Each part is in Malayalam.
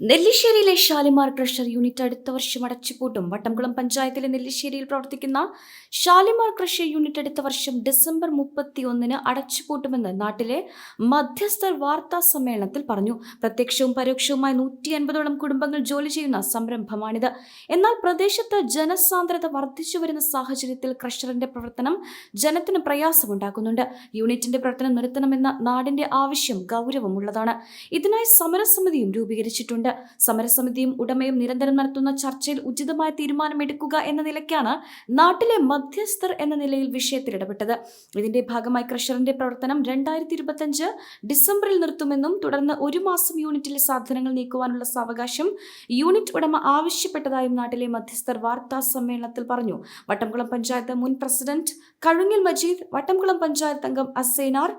നെല്ലിശ്ശേരിയിലെ ഷാലിമാർ ക്രഷർ യൂണിറ്റ് അടുത്ത വർഷം അടച്ചുപൂട്ടും. വട്ടംകുളം പഞ്ചായത്തിലെ നെല്ലിശ്ശേരിയിൽ പ്രവർത്തിക്കുന്ന ഷാലിമാർ ക്രഷർ യൂണിറ്റ് അടുത്ത വർഷം ഡിസംബർ മുപ്പത്തി ഒന്നിന് അടച്ചുപൂട്ടുമെന്ന് നാട്ടിലെ മധ്യസ്ഥർ വാർത്താ സമ്മേളനത്തിൽ പറഞ്ഞു. പ്രത്യക്ഷവും പരോക്ഷവുമായി നൂറ്റി അൻപതോളം കുടുംബങ്ങൾ ജോലി ചെയ്യുന്ന സംരംഭമാണിത്. എന്നാൽ പ്രദേശത്ത് ജനസാന്ദ്രത വർദ്ധിച്ചു വരുന്ന സാഹചര്യത്തിൽ ക്രഷറിന്റെ പ്രവർത്തനം ജനത്തിന് പ്രയാസമുണ്ടാക്കുന്നുണ്ട്. യൂണിറ്റിന്റെ പ്രവർത്തനം നിർത്തണമെന്ന നാടിന്റെ ആവശ്യം ഗൗരവമുള്ളതാണ്. ഇതിനായി സമരസമിതിയും രൂപീകരിച്ചിട്ടുണ്ട്. സമരസമിതിയും ഉടമയും നിരന്തരം നടത്തുന്ന ചർച്ചയിൽ ഉചിതമായ തീരുമാനമെടുക്കുക എന്ന നിലയ്ക്കാണ് നാട്ടിലെ മധ്യസ്ഥർ എന്ന നിലയിൽ വിഷയത്തിൽ ഇടപെട്ടത്. ഇതിന്റെ ഭാഗമായി ക്രഷറിന്റെ പ്രവർത്തനം രണ്ടായിരത്തി ഇരുപത്തിയഞ്ച് ഡിസംബറിൽ നിർത്തുമെന്നും തുടർന്ന് ഒരു മാസം യൂണിറ്റിലെ സാധനങ്ങൾ നീക്കുവാനുള്ള സാവകാശം യൂണിറ്റ് ഉടമ ആവശ്യപ്പെട്ടതായും നാട്ടിലെ മധ്യസ്ഥർ വാർത്താ സമ്മേളനത്തിൽ പറഞ്ഞു. വട്ടംകുളം പഞ്ചായത്ത് മുൻ പ്രസിഡന്റ് കഴുങ്ങിൽ മജീദ് വട്ടംകുളം പഞ്ചായത്ത് അംഗം Asainar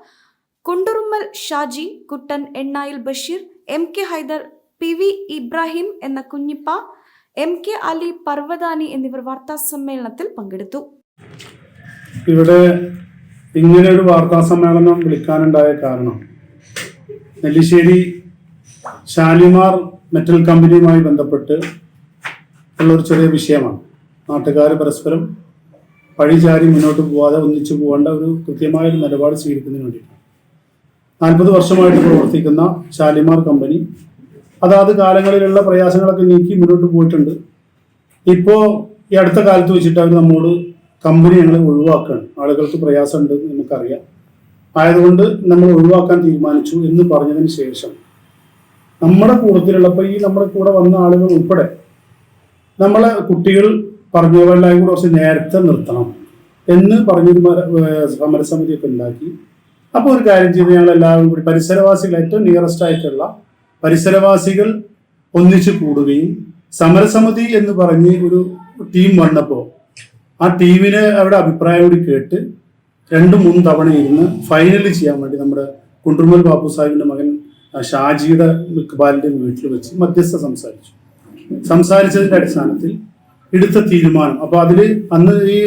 Kundurummal Shaji Kuttan Ennayil Basheer M K Haidar P V Ibrahim എന്ന കുഞ്ഞിപ്പ എം കെ അലി പർവതാനി എന്നിവർ വാർത്താ സമ്മേളനത്തിൽ പങ്കെടുത്തു. ഇവിടെ ഇങ്ങനെ ഒരു വാർത്താ സമ്മേളനം വിളിക്കാനുണ്ടായ കാരണം നെല്ലിശ്ശേരി ഷാലിമാർ മെറ്റൽ കമ്പനിയുമായി ബന്ധപ്പെട്ട് ഉള്ളൊരു ചെറിയ വിഷയമാണ്. നാട്ടുകാർ പരസ്പരം പഴിചാരി മുന്നോട്ട് പോവാതെ ഒന്നിച്ചു പോകേണ്ട ഒരു കൃത്യമായ ഒരു നിലപാട് സ്വീകരിക്കുന്നതിന് വേണ്ടിയിട്ടാണ്. നാൽപ്പത് വർഷമായിട്ട് പ്രവർത്തിക്കുന്ന ഷാലിമാർ കമ്പനി അതാത് കാലങ്ങളിലുള്ള പ്രയാസങ്ങളൊക്കെ നീക്കി മുന്നോട്ട് പോയിട്ടുണ്ട്. ഇപ്പോൾ ഈ അടുത്ത കാലത്ത് വെച്ചിട്ട് അവർ നമ്മോട് കമ്പനി ഞങ്ങൾ ഒഴിവാക്കുകയാണ് ആളുകൾക്ക് പ്രയാസമുണ്ട് നമുക്കറിയാം. ആയതുകൊണ്ട് നമ്മൾ ഒഴിവാക്കാൻ തീരുമാനിച്ചു എന്ന് പറഞ്ഞതിന് ശേഷം നമ്മുടെ കൂട്ടത്തിലുള്ളപ്പോൾ ഈ നമ്മുടെ കൂടെ വന്ന ആളുകൾ ഉൾപ്പെടെ നമ്മളെ കുട്ടികൾ പറഞ്ഞവരെല്ലാം കൂടെ കുറച്ച് നേരത്തെ നിർത്തണം എന്ന് പറഞ്ഞൊരു സമരസമിതിയൊക്കെ ഉണ്ടാക്കി. അപ്പോൾ ഒരു കാര്യം ചെയ്ത് ഞങ്ങൾ എല്ലാവരും കൂടി പരിസരവാസികൾ ഏറ്റവും നിയറസ്റ്റ് ആയിട്ടുള്ള പരിസരവാസികൾ ഒന്നിച്ചു കൂടുകയും സമരസമിതി എന്ന് പറഞ്ഞ് ഒരു ടീം വന്നപ്പോൾ ആ ടീമിനെ അവരുടെ അഭിപ്രായം കൂടി കേട്ട് രണ്ട് മൂന്ന് തവണ ഇരുന്ന് ഫൈനൽ ചെയ്യാൻ വേണ്ടി നമ്മുടെ കുണ്ടുമൽ ബാബു സാഹിബിന്റെ മകൻ ഷാജിയുടെ ഇക്ബാലിന്റെ വീട്ടിൽ വെച്ച് മധ്യസ്ഥ സംസാരിച്ചു. സംസാരിച്ചതിന്റെ അടിസ്ഥാനത്തിൽ എടുത്ത തീരുമാനം. അപ്പൊ അതിൽ അന്ന് ഈ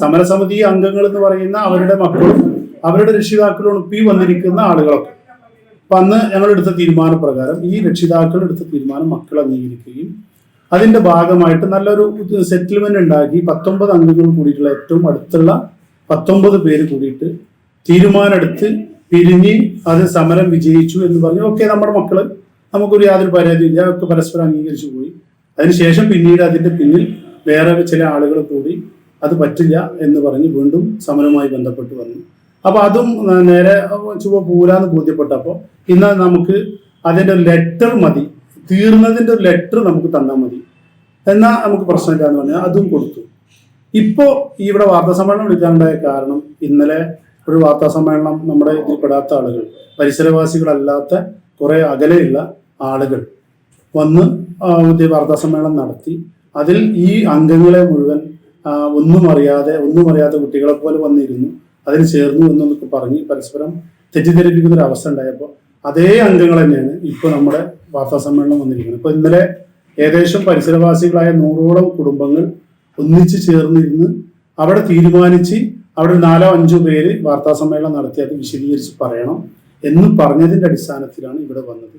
സമരസമിതി അംഗങ്ങൾ എന്ന് പറയുന്ന അവരുടെ മക്കളും അവരുടെ രക്ഷിതാക്കളും ഒപ്പി വന്നിരിക്കുന്ന ആളുകളൊക്കെ. അപ്പൊ അന്ന് ഞങ്ങൾ എടുത്ത തീരുമാനപ്രകാരം ഈ രക്ഷിതാക്കൾ എടുത്ത തീരുമാനം മക്കൾ അംഗീകരിക്കുകയും അതിന്റെ ഭാഗമായിട്ട് നല്ലൊരു സെറ്റിൽമെന്റ് ഉണ്ടാക്കി പത്തൊമ്പത് അംഗങ്ങൾ കൂടിയിട്ടുള്ള ഏറ്റവും അടുത്തുള്ള പത്തൊമ്പത് പേര് കൂടിയിട്ട് തീരുമാനമെടുത്ത് പിരിഞ്ഞ് അത് സമരം വിജയിച്ചു എന്ന് പറഞ്ഞു ഓക്കെ നമ്മുടെ മക്കൾ നമുക്കൊരു യാതൊരു പരാതിയില്ല ഒക്കെ പരസ്പരം അംഗീകരിച്ചു പോയി. അതിനുശേഷം പിന്നീട് അതിന്റെ പിന്നിൽ വേറെ ചില ആളുകൾ കൂടി അത് പറ്റില്ല എന്ന് പറഞ്ഞ് വീണ്ടും സമരവുമായി ബന്ധപ്പെട്ട് വന്നു. അപ്പൊ അതും നേരെ ചുവ പൂരാന്ന് ബോധ്യപ്പെട്ടപ്പോൾ ഇന്ന് നമുക്ക് അതിന്റെ ഒരു ലെറ്റർ മതി. തീർന്നതിന്റെ ഒരു ലെറ്റർ നമുക്ക് തന്നാൽ മതി. എന്നാ നമുക്ക് പ്രശ്നമില്ല എന്ന് പറഞ്ഞാൽ അതും കൊടുത്തു. ഇപ്പോ ഇവിടെ വാർത്താ സമ്മേളനം വിളിക്കാനുണ്ടായ കാരണം ഇന്നലെ ഒരു വാർത്താ സമ്മേളനം നമ്മുടെ ഇതിൽ പെടാത്ത ആളുകൾ പരിസരവാസികളല്ലാത്ത കുറെ അകലെയുള്ള ആളുകൾ വന്ന് വാർത്താ സമ്മേളനം നടത്തി. അതിൽ ഈ അംഗങ്ങളെ മുഴുവൻ ഒന്നും അറിയാതെ ഒന്നും അറിയാത്ത കുട്ടികളെ പോലെ വന്നിരുന്നു. അതിന് ചേർന്നു എന്നൊക്കെ പറഞ്ഞ് പരസ്പരം തെറ്റിദ്ധരിപ്പിക്കുന്ന ഒരു അവസ്ഥ ഉണ്ടായപ്പോൾ അതേ അംഗങ്ങൾ തന്നെയാണ് ഇപ്പോൾ നമ്മുടെ വാർത്താ സമ്മേളനം വന്നിരിക്കുന്നത്. ഇപ്പോൾ ഇന്നലെ ഏകദേശം പരിസരവാസികളായ നൂറോളം കുടുംബങ്ങൾ ഒന്നിച്ചു ചേർന്നിരുന്ന് അവിടെ തീരുമാനിച്ച് അവിടെ നാലോ അഞ്ചോ പേര് വാർത്താ സമ്മേളനം നടത്തി അത് വിശദീകരിച്ച് പറയണം എന്ന് പറഞ്ഞതിന്റെ അടിസ്ഥാനത്തിലാണ് ഇവിടെ വന്നത്.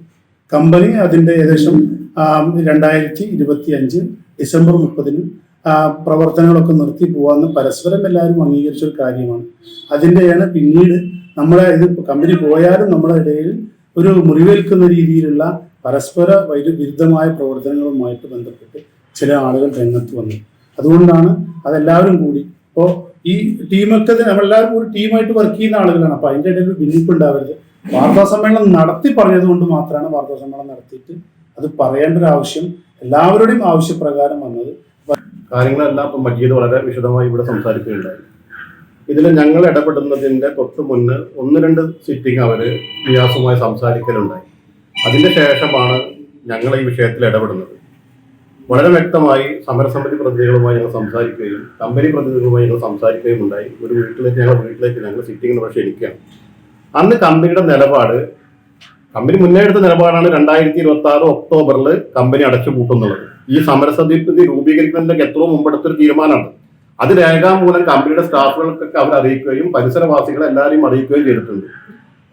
കമ്പനി അതിന്റെ ഏകദേശം രണ്ടായിരത്തി ഇരുപത്തി അഞ്ച് ഡിസംബർ മുപ്പതിന് പ്രവർത്തനങ്ങളൊക്കെ നിർത്തി പോവാന്ന് പരസ്പരം എല്ലാവരും അംഗീകരിച്ച ഒരു കാര്യമാണ്. അതിന്റെയാണ് പിന്നീട് നമ്മളെ ഇത് കമ്പനി പോയാലും നമ്മുടെ ഇടയിൽ ഒരു മുറിവേൽക്കുന്ന രീതിയിലുള്ള പരസ്പര വൈരു വിരുദ്ധമായ പ്രവർത്തനങ്ങളുമായിട്ട് ബന്ധപ്പെട്ട് ചില ആളുകൾ രംഗത്ത് വന്നു. അതുകൊണ്ടാണ് അതെല്ലാവരും കൂടി ഇപ്പോൾ ഈ ടീമൊക്കെ നമ്മളെല്ലാവരും ഒരു ടീമായിട്ട് വർക്ക് ചെയ്യുന്ന ആളുകളാണ്. അപ്പോൾ അതിന്റെ ഇടയിൽ ഭിന്നിപ്പ് ഉണ്ടാവരുത്. വാർത്താ സമ്മേളനം നടത്തി പറഞ്ഞത് കൊണ്ട് മാത്രമാണ് വാർത്താ സമ്മേളനം നടത്തിയിട്ട് അത് പറയേണ്ട ഒരു ആവശ്യം എല്ലാവരുടെയും ആവശ്യപ്രകാരം വന്നത്. കാര്യങ്ങളെല്ലാം ഇപ്പം മജീദ് വളരെ വിശദമായി ഇവിടെ സംസാരിക്കുകയുണ്ടായി. ഇതിൽ ഞങ്ങൾ ഇടപെടുന്നതിന്റെ തൊട്ട് മുന്ന് ഒന്ന് രണ്ട് സിറ്റിംഗ് അവർ നിയാസുമായി സംസാരിക്കലുണ്ടായി. അതിന്റെ ശേഷമാണ് ഞങ്ങൾ ഈ വിഷയത്തിൽ ഇടപെടുന്നത്. വളരെ വ്യക്തമായി സമരസമിതി പ്രതിനിധികളുമായി ഞങ്ങൾ സംസാരിക്കുകയും കമ്പനി പ്രതിനിധികളുമായി ഞങ്ങൾ സംസാരിക്കുകയും ഉണ്ടായി ഒരു വീട്ടിലേക്ക് ഞങ്ങൾ വീട്ടിലേക്ക് ഞങ്ങൾ സിറ്റിങ്ങിന് പക്ഷേ ഇരിക്കുകയാണ്. അന്ന് കമ്പനിയുടെ നിലപാട് കമ്പനി മുന്നേ എടുത്ത നിലപാടാണ് രണ്ടായിരത്തി ഇരുപത്തി ആറ് ഒക്ടോബറിൽ കമ്പനി അടച്ചു അടച്ചുപൂട്ടുന്നുള്ളത് ഈ സമരസമിതി രൂപീകരിക്കുന്നതിന്റെ എത്രയോ മുമ്പെടുത്തൊരു തീരുമാനമാണ്. അത് രേഖാമൂലം കമ്പനിയുടെ സ്റ്റാഫുകൾക്കൊക്കെ അവർ അറിയിക്കുകയും പരിസരവാസികളെ എല്ലാവരെയും അറിയിക്കുകയും ചെയ്തിട്ടുണ്ട്.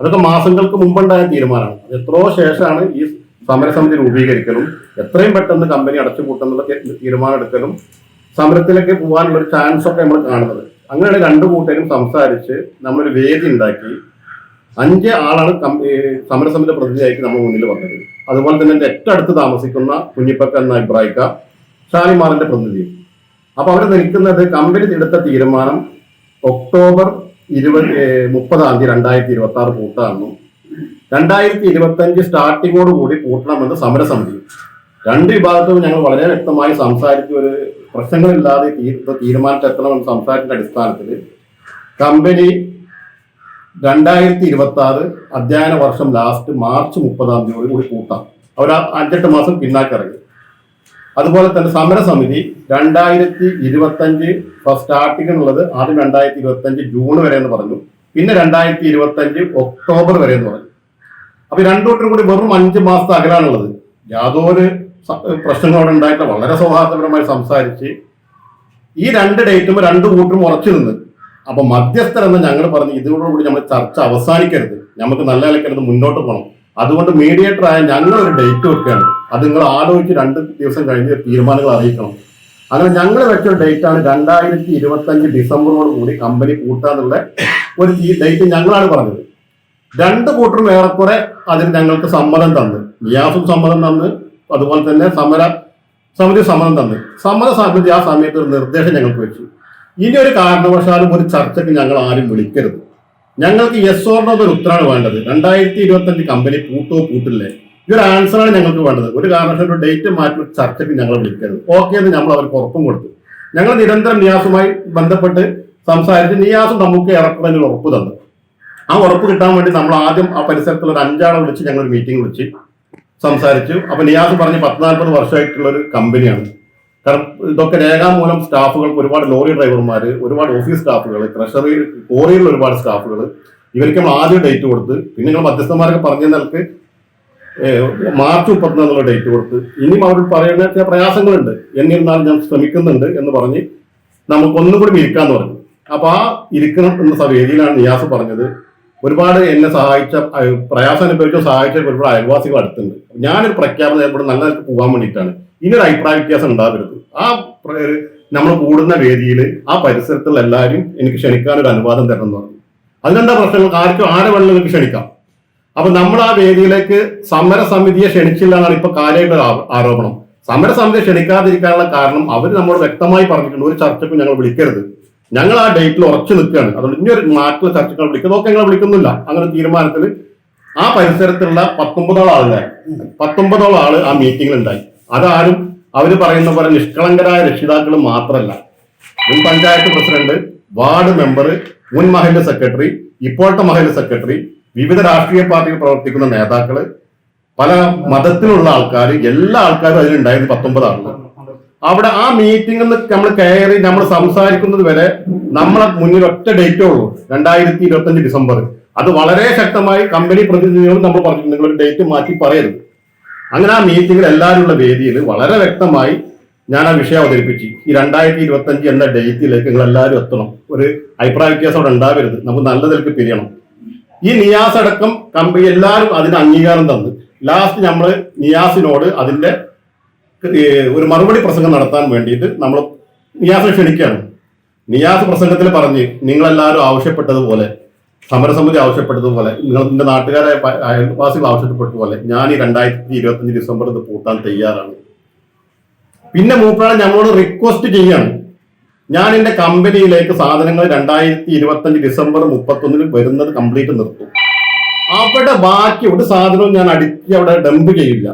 അതൊക്കെ മാസങ്ങൾക്ക് മുമ്പുണ്ടായ തീരുമാനമാണ്. എത്രയോ ശേഷമാണ് ഈ സമരസമിതി രൂപീകരിക്കലും എത്രയും പെട്ടെന്ന് കമ്പനി അടച്ചു പൂട്ടുന്നുള്ള തീരുമാനം എടുക്കലും സമരത്തിലേക്ക് പോകാനുള്ള ഒരു ചാൻസ് ഒക്കെ നമ്മൾ കാണുന്നത്. അങ്ങനെയാണ് രണ്ടു കൂട്ടരും സംസാരിച്ച് നമ്മളൊരു വേദി ഉണ്ടാക്കി. അഞ്ച് ആളാണ് സമരസമിതി പ്രതിനിധിയായിട്ട് നമ്മൾ മുന്നിൽ വന്നത്. അതുപോലെ തന്നെ എന്റെ അടുത്ത് താമസിക്കുന്ന കുഞ്ഞിപ്പക്ക എന്ന ഇബ്രാഹിക്ക ഷാലിമാറിന്റെ പ്രതിനിധി. അപ്പൊ അവർ നിൽക്കുന്നത് കമ്പനി എടുത്ത തീരുമാനം ഒക്ടോബർ ഇരുപത് മുപ്പതാം തീയതി രണ്ടായിരത്തി ഇരുപത്തി ആറ് പൂട്ടാണെന്നും രണ്ടായിരത്തി ഇരുപത്തി അഞ്ച് സ്റ്റാർട്ടിങ്ങോട് കൂടി പൂട്ടണമെന്ന് സമരസമിതി. രണ്ട് വിഭാഗത്തും ഞങ്ങൾ വളരെ വ്യക്തമായി സംസാരിച്ച്. ഒരു പ്രശ്നങ്ങളില്ലാതെ തീരുമാനത്തെത്തണമെന്ന് സംസാരിച്ച അടിസ്ഥാനത്തിൽ കമ്പനി രണ്ടായിരത്തി ഇരുപത്തി ആറ് അധ്യയന വർഷം ലാസ്റ്റ് മാർച്ച് മുപ്പതാം തീയതി കൂടി കൂട്ടാം. അവർ അഞ്ചെട്ട് മാസം പിന്നാക്കിറങ്ങി അതുപോലെ തന്നെ സമരസമിതി രണ്ടായിരത്തി ഇരുപത്തഞ്ച് സ്റ്റാർട്ടിംഗ് ഉള്ളത് ആദ്യം രണ്ടായിരത്തി ഇരുപത്തഞ്ച് ജൂൺ വരെ എന്ന് പറഞ്ഞു. പിന്നെ രണ്ടായിരത്തി ഇരുപത്തഞ്ച് ഒക്ടോബർ വരെ എന്ന് പറഞ്ഞു. അപ്പൊ രണ്ടോട്ടും കൂടി വെറും അഞ്ച് മാസത്തെ അകലാണുള്ളത്. യാതൊരു പ്രശ്നങ്ങളോട് ഉണ്ടായിട്ട് വളരെ സൗഹാർദ്ദപരമായി സംസാരിച്ച് ഈ രണ്ട് ഡേറ്റും രണ്ട് കൂട്ടരും ഉറച്ചു നിന്ന് അപ്പൊ മധ്യസ്ഥർ എന്ന് ഞങ്ങൾ പറഞ്ഞു ഇതിനോടുകൂടി നമ്മൾ ചർച്ച അവസാനിക്കരുത്. നമുക്ക് നല്ല നിലയ്ക്കരുത് മുന്നോട്ട് പോകണം. അതുകൊണ്ട് മീഡിയേറ്റർ ആയ ഞങ്ങൾ ഒരു ഡേറ്റ് വെക്കുകയാണ്. അത് നിങ്ങൾ ആലോചിച്ച് രണ്ട് ദിവസം കഴിഞ്ഞ് തീരുമാനങ്ങൾ അറിയിക്കണം. അങ്ങനെ ഞങ്ങൾ വെച്ച ഡേറ്റ് ആണ് രണ്ടായിരത്തി ഇരുപത്തി അഞ്ച് ഡിസംബറോട് കൂടി കമ്പനി കൂട്ടാന്നുള്ള ഒരു ഡേറ്റ് ഞങ്ങളാണ് പറഞ്ഞത്. രണ്ട് കൂട്ടരും ഏറെക്കുറെ അതിന് ഞങ്ങൾക്ക് സമ്മതം തന്ന്. നിയാസും സമ്മതം തന്ന്. അതുപോലെ തന്നെ സമര സമിതി സമ്മതം തന്ന്. സമര സമിതി ആ സമയത്ത് ഒരു നിർദ്ദേശം ഞങ്ങൾക്ക് വെച്ചു. ഇനി ഒരു കാരണവശാലും ഒരു ചർച്ചയ്ക്ക് ഞങ്ങൾ ആരും വിളിക്കരുത്. ഞങ്ങൾക്ക് യെസ് ഓർണോ ഒരു ഉത്തരമാണ് വേണ്ടത്. രണ്ടായിരത്തി ഇരുപത്തഞ്ച് കമ്പനി പൂട്ടോ പൂട്ടില്ലേ? ഈ ഒരു ആൻസറാണ് ഞങ്ങൾക്ക് വേണ്ടത്. ഒരു കാരണവശാലും ഒരു ഡേറ്റ് മാറ്റി ചർച്ചയ്ക്ക് ഞങ്ങൾ വിളിക്കരുത്. ഓക്കെ എന്ന് നമ്മൾ അവർക്ക് ഉറപ്പും കൊടുത്തു. ഞങ്ങൾ നിരന്തരം നിയാസുമായി ബന്ധപ്പെട്ട് സംസാരിച്ച് നിയാസം നമുക്ക് ഏറെക്കുറെ ഉറപ്പ് തന്നു. ആ ഉറപ്പ് കിട്ടാൻ വേണ്ടി നമ്മൾ ആദ്യം ആ പരിസരത്തുള്ള ഒരു അഞ്ചാളെ വിളിച്ച് ഞങ്ങൾ ഒരു മീറ്റിംഗ് വിളിച്ച് സംസാരിച്ചു. അപ്പൊ നിയാസ് പറഞ്ഞ് പത്ത് നാൽപ്പത് വർഷമായിട്ടുള്ള ഒരു കമ്പനിയാണ് കാരണം ഇതൊക്കെ രേഖാമൂലം സ്റ്റാഫുകൾക്ക് ഒരുപാട് ലോറി ഡ്രൈവർമാർ ഒരുപാട് ഓഫീസ് സ്റ്റാഫുകൾ ട്രഷറി കോറിയിൽ ഒരുപാട് സ്റ്റാഫുകൾ ഇവർക്ക് നമ്മൾ ആദ്യം ഡേറ്റ് കൊടുത്ത് പിന്നെ നിങ്ങൾ മധ്യസ്ഥന്മാരൊക്കെ പറഞ്ഞ നിലയ്ക്ക് മാർച്ച് മുപ്പത്തൊന്ന് എന്നുള്ള ഡേറ്റ് കൊടുത്ത്. ഇനിയും അവർ പറയുന്ന ചില പ്രയാസങ്ങളുണ്ട്. എന്നിരുന്നാലും ഞാൻ ശ്രമിക്കുന്നുണ്ട് എന്ന് പറഞ്ഞ് നമുക്കൊന്നും കൂടി ഇരിക്കാന്ന് പറഞ്ഞു. അപ്പൊ ആ ഇരിക്കണം എന്ന വേദിയിലാണ് നിയാസ് പറഞ്ഞത്. ഒരുപാട് എന്നെ സഹായിച്ച പ്രയാസം അനുഭവിച്ച സഹായിച്ച ഒരുപാട് അയൽവാസികൾ അടുത്തുണ്ട്. ഞാനൊരു പ്രഖ്യാപനം ഇവിടെ നല്ല പോകാൻ വേണ്ടിയിട്ടാണ്. ഇനി ഒരു അഭിപ്രായ വ്യത്യാസം ഉണ്ടാവരുത്. ആ നമ്മൾ കൂടുന്ന വേദിയിൽ ആ പരിസരത്തുള്ള എല്ലാവരും എനിക്ക് ക്ഷണിക്കാൻ ഒരു അനുവാദം തരണം എന്ന് പറഞ്ഞു. അതിനെന്താ പ്രശ്നങ്ങൾ? ആർക്കും ആരെ വേണമെങ്കിലും നിങ്ങൾക്ക് ക്ഷണിക്കാം. അപ്പൊ നമ്മൾ ആ വേദിയിലേക്ക് സമരസമിതിയെ ക്ഷണിച്ചില്ല എന്നാണ് ഇപ്പൊ കാര്യമായിട്ടുള്ള ആരോപണം. സമരസമിതിയെ ക്ഷണിക്കാതിരിക്കാനുള്ള കാരണം അവർ നമ്മോട് വ്യക്തമായി പറഞ്ഞിട്ടുണ്ട്. ഒരു ചർച്ചയ്ക്കും ഞങ്ങൾ വിളിക്കരുത്. ഞങ്ങൾ ആ ഡേറ്റിൽ ഉറച്ചു നിൽക്കുകയാണ്. അതുകൊണ്ട് ഇനി ഒരു മാറ്റുള്ള ചർച്ചകൾ വിളിക്കുന്നത് ഒക്കെ ഞങ്ങൾ വിളിക്കുന്നില്ല. അങ്ങനെ തീരുമാനത്തിൽ ആ പരിസരത്തുള്ള പത്തൊമ്പതോളം ആളുകൾ പത്തൊമ്പതോളം ആൾ ആ മീറ്റിംഗിൽ ഉണ്ടായി. അതാരും അവർ പറയുന്ന പോലെ നിഷ്കളങ്കരായ രക്ഷിതാക്കൾ മാത്രമല്ല മുൻ പഞ്ചായത്ത് പ്രസിഡന്റ് വാർഡ് മെമ്പർ മുൻ മഹല്ല് സെക്രട്ടറി ഇപ്പോഴത്തെ മഹല്ല് സെക്രട്ടറി വിവിധ രാഷ്ട്രീയ പാർട്ടികൾ പ്രവർത്തിക്കുന്ന നേതാക്കൾ പല മതത്തിലുള്ള ആൾക്കാർ എല്ലാ ആൾക്കാരും അതിലുണ്ടായിരുന്നു പത്തൊമ്പത് അവിടെ ആ മീറ്റിംഗിൽ നിന്ന് നമ്മൾ കയറി നമ്മൾ സംസാരിക്കുന്നത് വരെ നമ്മളെ മുന്നിൽ ഒറ്റ ഡേറ്റേ ഉള്ളൂ. രണ്ടായിരത്തി ഡിസംബർ. അത് വളരെ ശക്തമായി കമ്പനി പ്രതിനിധികളും നമ്മൾ പറഞ്ഞു നിങ്ങൾ ഡേറ്റ് മാറ്റി പറയരുത്. അങ്ങനെ ആ മീറ്റിംഗിൽ എല്ലാവരും ഉള്ള വേദിയിൽ വളരെ വ്യക്തമായി ഞാൻ ആ വിഷയം അവതരിപ്പിച്ചു. ഈ രണ്ടായിരത്തി ഇരുപത്തി അഞ്ച് എന്ന ഡേറ്റിലേക്ക് നിങ്ങൾ എല്ലാവരും എത്തണം. ഒരു അഭിപ്രായ വ്യത്യാസം അവിടെ ഉണ്ടാവരുത്. നമുക്ക് നല്ല നിലയ്ക്ക് പിരിയണം. ഈ നിയാസ് അടക്കം കമ്പനി എല്ലാവരും അതിന് അംഗീകാരം തന്ന്. ലാസ്റ്റ് നമ്മൾ നിയാസിനോട് അതിന്റെ ഒരു മറുപടി പ്രസംഗം നടത്താൻ വേണ്ടിയിട്ട് നമ്മൾ നിയാസിനെ ക്ഷണിക്കുകയാണ്. നിയാസ് പ്രസംഗത്തിൽ പറഞ്ഞ് നിങ്ങളെല്ലാവരും ആവശ്യപ്പെട്ടതുപോലെ സമരസമിതി ആവശ്യപ്പെട്ടതുപോലെ നിങ്ങളുടെ നാട്ടുകാരായ അയൽവാസികൾ ആവശ്യപ്പെട്ടതുപോലെ ഞാൻ ഈ രണ്ടായിരത്തി ഇരുപത്തി അഞ്ച് ഡിസംബർ ഇത് പൂട്ടാൻ തയ്യാറാണ്. പിന്നെ മൂപ്പരാൾ ഞങ്ങളോട് റിക്വസ്റ്റ് ചെയ്യാണ്. ഞാൻ എന്റെ കമ്പനിയിലേക്ക് സാധനങ്ങൾ രണ്ടായിരത്തി ഇരുപത്തി അഞ്ച് ഡിസംബർ മുപ്പത്തൊന്നിന് വരുന്നത് കംപ്ലീറ്റ് നിർത്തും. അവിടെ ബാക്കി ഒരു സാധനവും ഞാൻ അടുക്കി അവിടെ ഡംപ് ചെയ്യില്ല.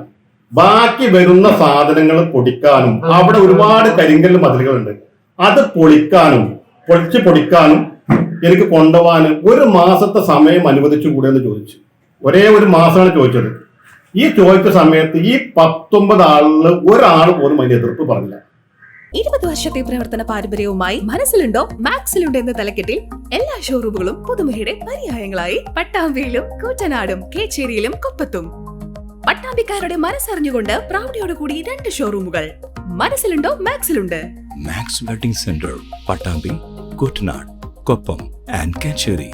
ബാക്കി വരുന്ന സാധനങ്ങൾ പൊടിക്കാനും അവിടെ ഒരുപാട് കരിങ്കല്ല് മതിലുകളുണ്ട്. അത് പൊളിക്കാനും പൊളിച്ച് പൊടിക്കാനും എനിക്ക് കൊണ്ടുപോകാൻ ഒരു മാസത്തെ സമയം അനുവദിച്ചു കൂടെ എന്ന് ചോദിച്ചു. ഒരേ ഒരു മാസമാണ് ചോദിച്ചത്. ഈ ചോദിച്ച സമയത്ത് ഈ പത്തൊമ്പത് ആളിൽ ഒരാൾ പോലും അതിന് എതിർപ്പ് പറഞ്ഞില്ല. ഇരുപത് വർഷത്തെ പ്രവർത്തന പാരമ്പര്യവുമായി മനസ്സിലുണ്ടോ? മാക്സിലുണ്ടോ എന്ന തലക്കെട്ടിൽ എല്ലാ ഷോറൂമുകളും പുതുമുഖയുടെ പര്യായങ്ങളായി പട്ടാമ്പിയിലും കൂറ്റനാടും കേച്ചേരിയിലും കൊപ്പത്തും. പട്ടാമ്പിക്കാരുടെ മനസ്സറിഞ്ഞുകൊണ്ട് പ്രൗഢിയോടുകൂടി രണ്ട് ഷോറൂമുകൾ മനസ്സിലുണ്ടോ? മാക്സിലുണ്ട്. Max wedding centre Pattambi Kuttanad Koppam and Kacheri